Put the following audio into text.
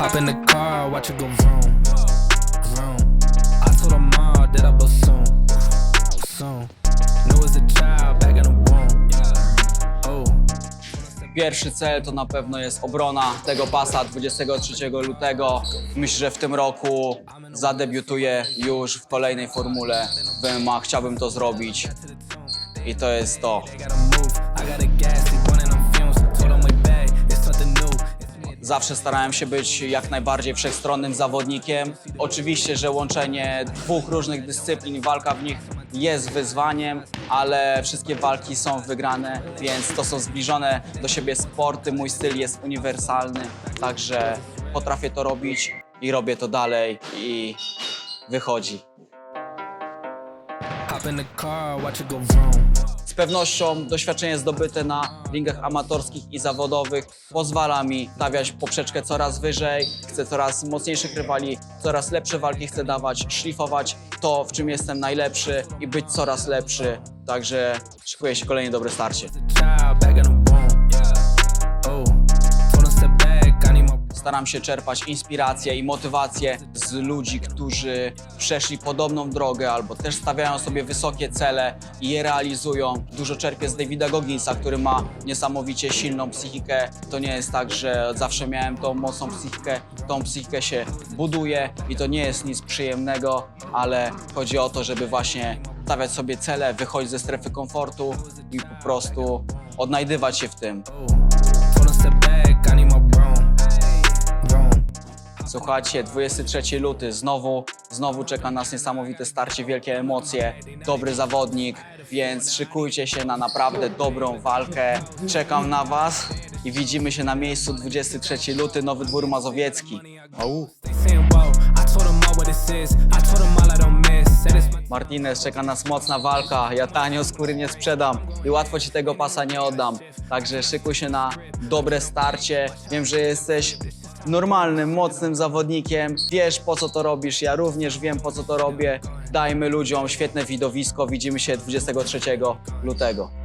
Hop in the car, watch it go vroom, vroom. I told her mom that I blow soon, soon. Knew as a child back in the womb. Oh. Pierwszy cel to na pewno jest obrona tego pasa 23 lutego. Myślę, że w tym roku zadebiutuję już w kolejnej formule w MMA. Chciałbym to zrobić i to jest to. I got a gas, Zawsze starałem się być jak najbardziej wszechstronnym zawodnikiem. Oczywiście, że łączenie dwóch różnych dyscyplin, walka w nich jest wyzwaniem, ale wszystkie walki są wygrane, więc to są zbliżone do siebie sporty. Mój styl jest uniwersalny, także potrafię to robić i robię to dalej i wychodzi. Z pewnością doświadczenie zdobyte na ringach amatorskich i zawodowych pozwala mi stawiać poprzeczkę coraz wyżej, chcę coraz mocniejszych rywali, coraz lepsze walki chcę dawać, szlifować to, w czym jestem najlepszy i być coraz lepszy. Także szykuje się kolejne dobre starcie. Staram się czerpać inspirację i motywację z ludzi, którzy przeszli podobną drogę albo też stawiają sobie wysokie cele i je realizują. Dużo czerpię z Davida Gogginsa, który ma niesamowicie silną psychikę. To nie jest tak, że zawsze miałem tą mocną psychikę. Tą psychikę się buduje i to nie jest nic przyjemnego, ale chodzi o to, żeby właśnie stawiać sobie cele, wychodzić ze strefy komfortu i po prostu odnajdywać się w tym. Słuchajcie, 23 luty, znowu, znowu czeka nas niesamowite starcie, wielkie emocje, dobry zawodnik, więc szykujcie się na naprawdę dobrą walkę. Czekam na Was i widzimy się na miejscu 23 luty, Nowy Dwór Mazowiecki. Au. Martinez, czeka nas mocna walka, ja tanio skóry nie sprzedam i łatwo Ci tego pasa nie oddam. Także szykuj się na dobre starcie. Wiem, że jesteś normalnym, mocnym zawodnikiem. Wiesz po co to robisz, ja również wiem po co to robię. Dajmy ludziom świetne widowisko. Widzimy się 23 lutego.